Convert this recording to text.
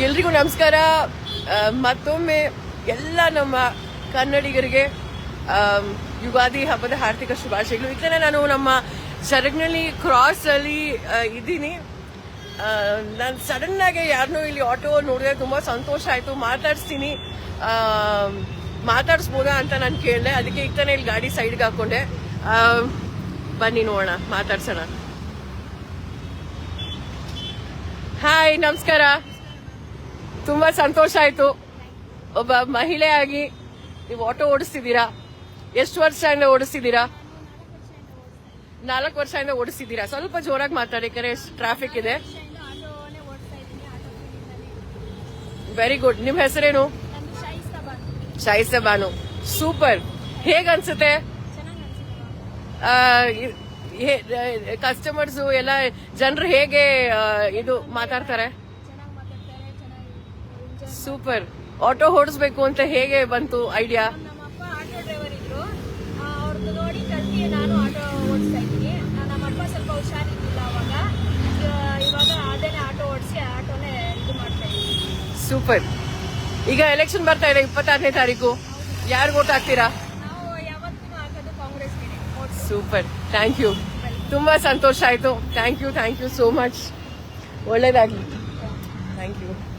ಎಲ್ರಿಗೂ ನಮಸ್ಕಾರ. ಮತ್ತೊಮ್ಮೆ ಎಲ್ಲ ನಮ್ಮ ಕನ್ನಡಿಗರಿಗೆ ಯುಗಾದಿ ಹಬ್ಬದ ಹಾರ್ದಿಕ ಶುಭಾಶಯಗಳು. ಇದನ್ನ ನಾನು ನಮ್ಮ ಸರಗ್ನಲ್ಲಿ ಕ್ರಾಸ್ ಅಲ್ಲಿ ಇದ್ದೀನಿ. ನಾನು ಸಡನ್ ಆಗಿ ಯಾರನ್ನೂ ಇಲ್ಲಿ ಆಟೋ ನೋಡಿದ್ರೆ ತುಂಬಾ ಸಂತೋಷ ಆಯ್ತು. ಮಾತಾಡಿಸ್ತೀನಿ. ಮಾತಾಡಿಸ್ಬೋದಾ ಅಂತ ನಾನು ಕೇಳಿದೆ. ಅದಕ್ಕೆ ಈಗ ತಾನೇ ಇಲ್ಲಿ ಗಾಡಿ ಸೈಡ್ಗೆ ಹಾಕೊಂಡೆ. ಬನ್ನಿ ನೋಡೋಣ, ಮಾತಾಡ್ಸೋಣ. ಹಾಯ್ ನಮಸ್ಕಾರ. ತುಂಬಾ ಸಂತೋಷ ಆಯ್ತು. ಒಬ್ಬ ಮಹಿಳೆಯಾಗಿ ನೀವು ಆಟೋ ಓಡಿಸ್ತಿದ್ದೀರಾ? ಎಷ್ಟು ವರ್ಷದಿಂದ ಓಡಿಸ್ತಿದ್ದೀರಾ? ನಾಲ್ಕು ವರ್ಷದಿಂದ ಓಡಿಸ್ತಿದ್ದೀರಾ? ಸ್ವಲ್ಪ ಜೋರಾಗಿ ಮಾತಾಡಿ ಕರೆ ಟ್ರಾಫಿಕ್ ಇದೆ? ವೆರಿ ಗುಡ್ ನಿಮ್ಮ ಹೆಸರೇನು? ನಂದು ಶಾಯಿಸ್ತಾ ಬಂದು ಶಾಯಿಸ್ತೆ ಬಾನು ಸೂಪರ್ ಹೇಗ ಅನ್ಸುತ್ತೆ ಕಸ್ಟಮರ್ಸ್ ಎಲ್ಲ, ಜನರು ಹೇಗೆ ಇದು ಮಾತಾಡ್ತಾರೆ? ಸೂಪರ್. ಆಟೋ ಹೊಡಿಸ್ಬೇಕು ಅಂತ ಹೇಗೆ ಬಂತು ಐಡಿಯಾ? ನಮ್ಮ ಅಪ್ಪ ಆಟೋ ಡ್ರೈವರ್ ಇದ್ರು. ಅವ್ರದ್ದು ನೋಡಿ ಕಲ್ತಿ ನಾನು ಆಟೋ ಓಡಿಸ್ತಾ ಇದ್ದೀನಿ. ನಮ್ಮ ಅಪ್ಪ ಸ್ವಲ್ಪ ಹುಷಾರಿರ್ಲಿಲ್ಲ ಅವಾಗ. ಇವ- ಇವಾಗ ಅದೇನೆ ಆಟೋ ಓಡಿಸಿ ಆಟೋನೇ ಇದು ಮಾಡ್ತಾ ಇದ್ದೀನಿ. ಸೂಪರ್. ಈಗ ಎಲೆಕ್ಷನ್ ಬರ್ತಾ ಇದೆ ಇಪ್ಪತ್ತಾರನೇ ತಾರೀಕು. ಯಾರು ಓಟ್ ಹಾಕ್ತೀರಾ? ನಾವು ಯಾವತ್ತೂ ಹಾಕೋದು ಕಾಂಗ್ರೆಸ್ಗೆ. ಸೂಪರ್. ಥ್ಯಾಂಕ್ ಯು ತುಂಬಾ ಸಂತೋಷ ಆಯ್ತು. Thank you thank you so much ಒಳ್ಳೇದಾಗ್ಲಿ. Thank you